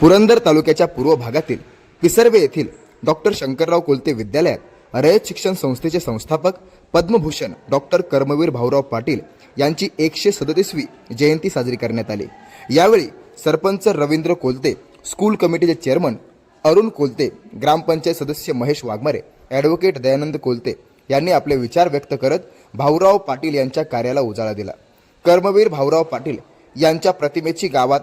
पुरंदर तालुक्याच्या पूर्व भागातील पिसर्वे येथील डॉक्टर शंकरराव कोलते विद्यालयात रयत शिक्षण संस्थेचे संस्थापक पद्मभूषण डॉक्टर कर्मवीर भाऊराव पाटील यांची एकशे सदतीसवी जयंती साजरी करण्यात आली. यावेळी सरपंच रवींद्र कोलते स्कूल कमिटीचे चेअरमन अरुण कोलते ग्रामपंचायत सदस्य महेश वाघमारे ॲडव्होकेट दयानंद कोलते यांनी आपले विचार व्यक्त करत भाऊराव पाटील यांच्या कार्याला उजाळा दिला. कर्मवीर भाऊराव पाटील यांच्या प्रतिमेची गावात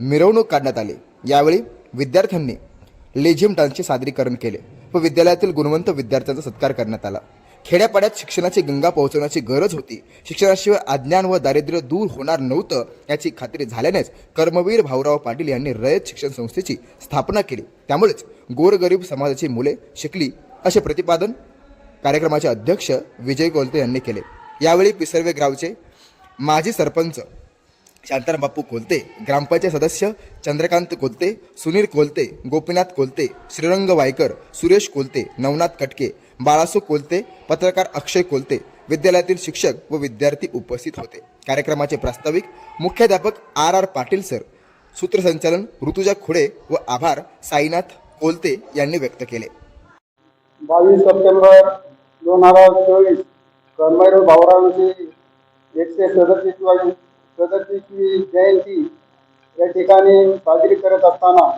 मिरवणूक काढण्यात आली. यावेळी विद्यार्थ्यांनी लेझिम डान्सचे सादरीकरण केले व विद्यालयातील गुणवंत विद्यार्थ्यांचा सत्कार करण्यात आला. खेड्यापाड्यात शिक्षणाची गंगा पोहोचवण्याची गरज होती. शिक्षणाशिवाय अज्ञान व दारिद्र्य दूर होणार नव्हतं याची खात्री झाल्यानेच कर्मवीर भाऊराव पाटील यांनी रयत शिक्षण संस्थेची स्थापना केली. त्यामुळेच गोरगरीब समाजाची मुले शिकली असे प्रतिपादन कार्यक्रमाचे अध्यक्ष विजय कोलते यांनी केले. यावेळी पिसर्वे ग्रावचे माजी सरपंच शांताराम बापू कोलते ग्रामपंचायत सदस्य चंद्रकांत कोलते सुनील कोलते गोपीनाथ कोलते श्रीरंग वायकर सुरेश कोलते नवनाथ कटके बाळासू कोलते पत्रकार अक्षय कोलते विद्यालयातील शिक्षक व विद्यार्थी उपस्थित होते. कार्यक्रमाचे प्रास्ताविक मुख्याध्यापक आर आर पाटील सर सूत्रसंचालन ऋतुजा खुडे व आभार साईनाथ कोलते यांनी व्यक्त केले. बावीस सप्टेंबर दोन हजार चोवीस कर्मवीर भाऊरावांची एकशे सदतीस सदतीसवी जयंती या ठिकाणी साजरी करत असताना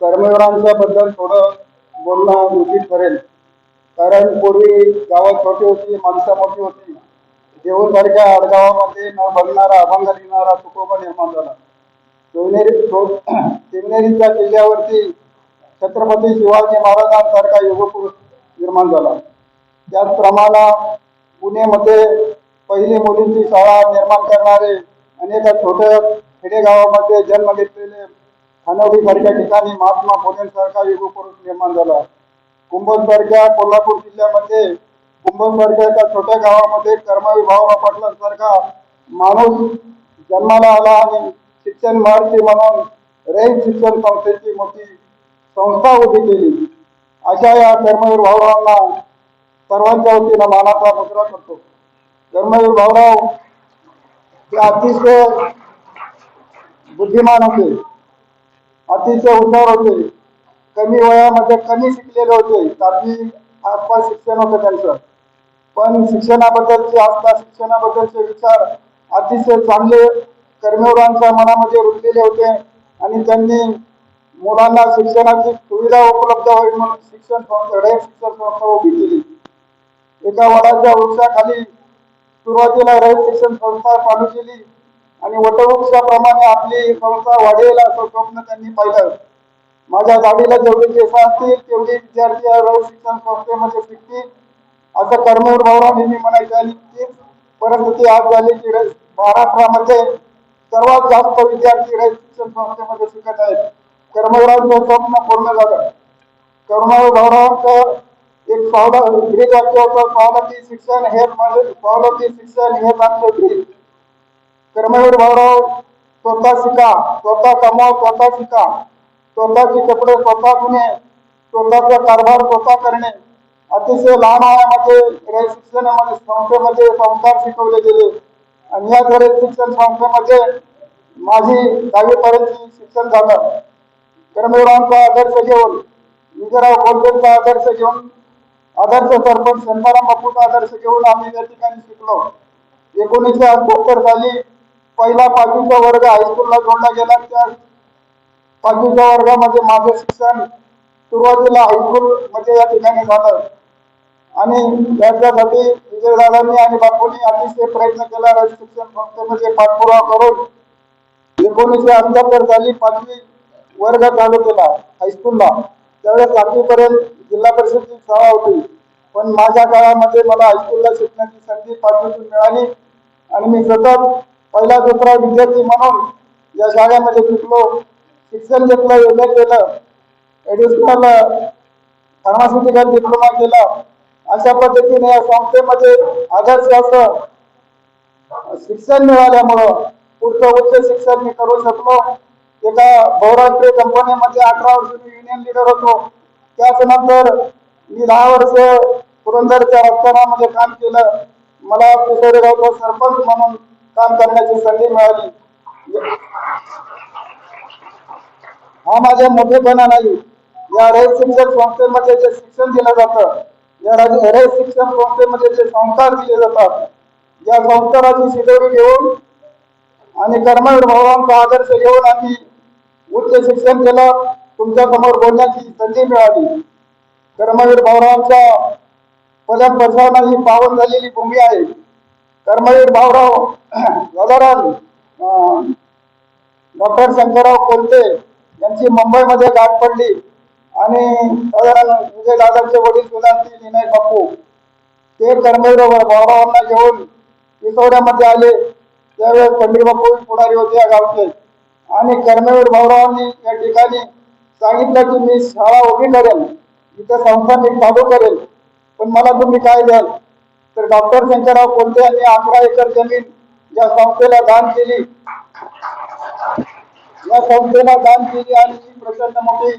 कर्मवीरांच्या बद्दल थोडं बोलणं उचित ठरेल. कारण पूर्वी गावात छोटी होती माणसं मोठी होती. देऊळसारख्या आडगावामध्ये न बघणारा अभंग लिहिणारा तुकोबा निर्माण झाला. शिवनेरी शिवनेरीच्या किल्ल्यावरती छत्रपती शिवाजी महाराजांसारखा युगपुरुष निर्माण झाला. त्याचप्रमाणे पुणेमध्ये पहिली मुलींची शाळा निर्माण करणारे अनेक छोट्या खेडेगावामध्ये जन्म घेतलेले खानवडी सारख्या ठिकाणी महात्मा फुलेंसारखा युगपुरुष निर्माण झाला. कुंभसारख्या कोल्हापूर जिल्ह्यामध्ये कुंभसारख्या एका छोट्या गावामध्ये कर्मवीर भाऊराव पाटलांसारखा माणूस जन्माला आला आणि शिक्षण महर्षी म्हणून रेल शिक्षण संस्थेची मोठी संस्था उभी केली. अशा या कर्मवीर भाऊरावांना सर्वांच्या वतीनं मानाचा मुद्रा करतो. कर्मवीर भाऊराव हे अतिशय बुद्धिमान होते. अतिशय हुशार होते. कमी वयामध्ये कमी शिकलेले होते. सातवी आसपास शिक्षण होतं त्यांचं. पण शिक्षणाबद्दलची आस्था शिक्षणाबद्दलचे विचार अतिशय चांगले कर्मवीरांच्या मनामध्ये रुजलेले होते आणि त्यांनी मुलांना शिक्षणाची सुविधा उपलब्ध होईल म्हणून शिक्षण संस्था शिक्षण संस्था उभी केली. एका वडाच्या वृक्षाखाली सुरुवातीला रयत शिक्षण संस्था चालू केली. आणि वटवृक्षाप्रमाणे आपली संस्था वाढेल असं स्वप्न त्यांनी पाहिलं. माझ्या गाडीला जेवढे केस असतील तेवढे विद्यार्थी या रयत शिक्षण संस्थेमध्ये शिकतील असं कर्मवीर भाऊराव नेहमी म्हणायचे आणि तीच परिस्थिती आज झाली की महाराष्ट्रामध्ये सर्वात जास्त विद्यार्थी रयत शिक्षण संस्थेमध्ये शिकत आहेत. कर्मवीरांचं स्वप्न पूर्ण झालं. कर्मवीर भाऊरावांचं एक पावला ब्रिज वाक्य पावलाची शिक्षण हे माझे पावलाची शिक्षण हे आमचं ब्रिज कर्मवीर भाऊराव स्वतः शिका स्वतः कमाव स्वतः शिका. स्वतःचे कपडे स्वतः धुणे स्वतःचा कारभार स्वतः करणे. अतिशय लहान आयामध्ये शिक्षणामध्ये संस्थेमध्ये संस्कार शिकवले गेले. आणि या रयत शिक्षण संस्थेमध्ये माझी दहावीपर्यंतची शिक्षण झालं. कर्मवीरांचा आदर्श घेऊन विजयराव कोलतेचा आदर्श घेऊन आदर्श सरपंच शंभराम बापूचा आदर्श घेऊन आम्ही या ठिकाणी शिकलो. एकोणीसशे अठ्याहत्तर साली पहिला पाचवीचा वर्ग हायस्कूलला जोडला गेला. त्या पाचवीच्या वर्गामध्ये माझं शिक्षण सुरुवातीला हायस्कूल मध्ये या ठिकाणी झालं. आणि याच्यासाठी विजयदादांनी आणि बापूंनी अतिशय प्रयत्न केला. शिक्षण संस्थेमध्ये पाठपुरावा करून एकोणीसशे अठ्याहत्तर साली पाचवी वर्ग चालू केला हायस्कूलला त्यावेळेस आठवीपर्यंत जिल्हा परिषदची शाळा होती. पण माझ्या काळामध्ये मला हायस्कूलला शिकण्याची संधी पाठवून मिळाली. आणि मी सतत पहिला दुसरा विद्यार्थी म्हणून या शाळेमध्ये शिकलो. शिक्षण घेतलं एवढं केलं. एडिशनल फार्मास्युटिकल डिप्लोमा केला. अशा पद्धतीने या संस्थेमध्ये आदर्श असं शिक्षण मिळाल्यामुळं पुढचं उच्च शिक्षण मी करू शकलो. एका बहुराष्ट्रीय कंपनीमध्ये अठरा वर्ष मी युनियन लिडर होतो. त्याच्यानंतर मी दहा वर्ष पुरंदरच्या रस्त्यामध्ये काम केलं. मला पिसोरेगावचा सरपंच म्हणून काम करण्याची संधी मिळाली. हा माझ्या मोठेपणा नाही. या रयत शिक्षण संस्थेमध्ये जे शिक्षण दिलं जातं या राज- रयत शिक्षण संस्थेमध्ये जे संस्कार दिले जातात या संस्काराची शिदोरी घेऊन आणि कर्मवीर भावांचा आदर्श घेऊन आम्ही उच्च शिक्षण केलं तुमच्यासमोर बोलण्याची संधी मिळाली. कर्मवीर भाऊरावांच्या पदक बसवणं ही पावन झालेली भूमी आहे. कर्मवीर भाऊराव साधारण डॉक्टर शंकरराव कोलते यांची मुंबईमध्ये गाठ पडली आणि साधारण विजय दादांचे वडील सुधांती विनय बापू. ते कर्मवीर भाऊरावांना घेऊन पिसोड्यामध्ये आले. त्यावेळेस पंडित बापू पुढारी होते या गावचे. आणि कर्मवीर भाऊरावांनी या ठिकाणी सांगितलं की मी शाळा उभी करेन इथं संस्था मी चालू करेल. पण मला तुम्ही काय द्याल? तर डॉक्टर शंकरराव कोलते यांनी अकरा एकर जमीन या संस्थेला दान केली. या संस्थेला दान केली आणि ही प्रचंड मोठी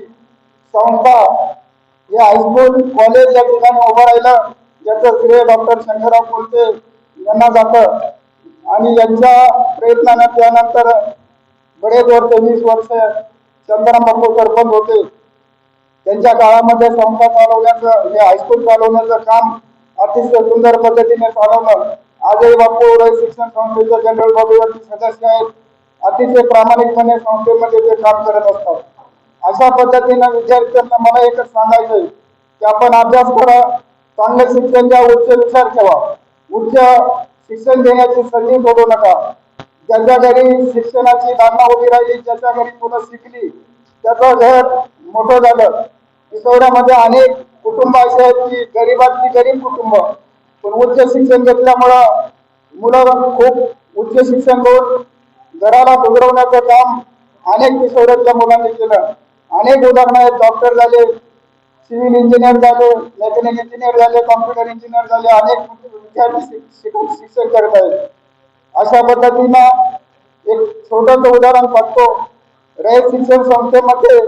संस्था हे हायस्कूल कॉलेज या ठिकाणी उभं राहिलं ज्याचं श्रेय डॉक्टर शंकरराव कोलते यांना जातं. आणि यांच्या प्रयत्नानं त्यानंतर बरेच वर्ष वीस वर्ष चंद्रराम बापू सरपंच होते. त्यांच्या काळामध्ये संस्था चालवण्याचं म्हणजे हे हायस्कूल चालवण्याचं काम अतिशय सुंदर पद्धतीने चालवलं. आजही बापू रय शिक्षण संस्थेचे जनरल बॉडीवरती सदस्य आहेत. अतिशय प्रामाणिकपणे संस्थेमध्ये ते काम करत असतात. अशा पद्धतीनं विद्यार्थ्यांना मला एकच सांगायचंय की आपण अभ्यास करा चांगलं शिक्षण द्या उच्च विचार ठेवा. उच्च शिक्षण देण्याची संधी सोडू नका. त्यांच्या घरी शिक्षणाची दांडा उभी राहिली ज्याच्या घरी मुलं शिकली. त्याचं घर मोठं झालं. पिसोड्यामध्ये अनेक कुटुंब असे आहेत की गरीबातली गरीब कुटुंब. पण उच्च शिक्षण घेतल्यामुळं मुलं खूप उच्च शिक्षण घेऊन घराला सुधरवण्याचं काम अनेक किशोरातल्या मुलांनी केलं. अनेक उदाहरणं आहेत. डॉक्टर झाले सिव्हिल इंजिनियर झाले मेकॅनिक इंजिनियर झाले कॉम्प्युटर इंजिनियर झाले अनेक विद्यार्थी शिक्षण करत आहेत. अशा पद्धतीनं एक छोटस उदाहरण सांगतो. रयत शिक्षण संस्थेमध्ये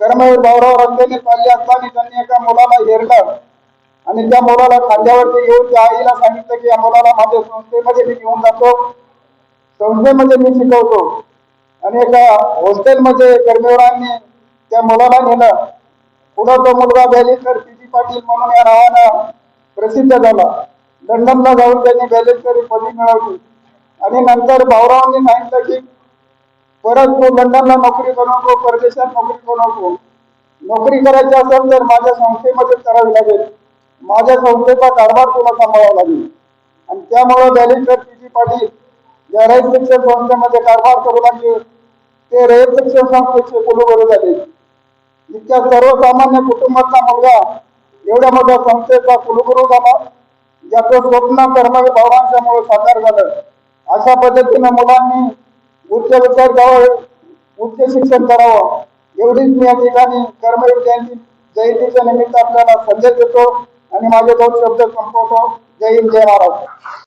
कर्मवीर भाऊराव रंगेने चालले असताना त्यांनी एका मुलाला हेरलं. आणि त्या मुलाला खांद्यावरती घेऊन त्या आईला सांगितलं की या मुलाला माझ्या संस्थेमध्ये मी घेऊन जातो. संस्थेमध्ये मी शिकवतो. आणि एका हॉस्टेलमध्ये कर्मवीरांनी त्या मुलाला नेलं. पुढं तो मुलगा तर पी जी पाटील म्हणून या नावानं प्रसिद्ध झाला. लंडनला जाऊन त्यांनी बॅलेश्वरी पदवी मिळवली. आणि नंतर भाऊरावांनी सांगितलं की परत तू लंडनला नोकरी करू नको परदेशात नोकरी करू नको नोकरी करायची असेल तर माझ्या संस्थेमध्ये करावी लागेल. माझ्या संस्थेचा कारभार तुला सांभाळावा लागेल. आणि त्यामुळे बॅलेश्वर पी जी पाटील या रयत शिक्षण संस्थेमध्ये कारभार करू लागले. ते रयत शिक्षण संस्थेचे कुलगुरू झाले. इतक्या सर्वसामान्य कुटुंबातला मुलगा एवढ्या मोठ्या संस्थेचा कुलगुरू झाला. ज्याचं स्वप्न कर्म भावांच्यामुळे साकार झालं. अशा पद्धतीनं मुलांनी उच्च विचार जावं उच्च शिक्षण करावं. एवढीच मी या ठिकाणी कर्मवीर जयंती जयंतीच्या निमित्त आपल्याला संदेश देतो आणि माझे दोन शब्द संपवतो. जय हिंद जय महाराष्ट्र.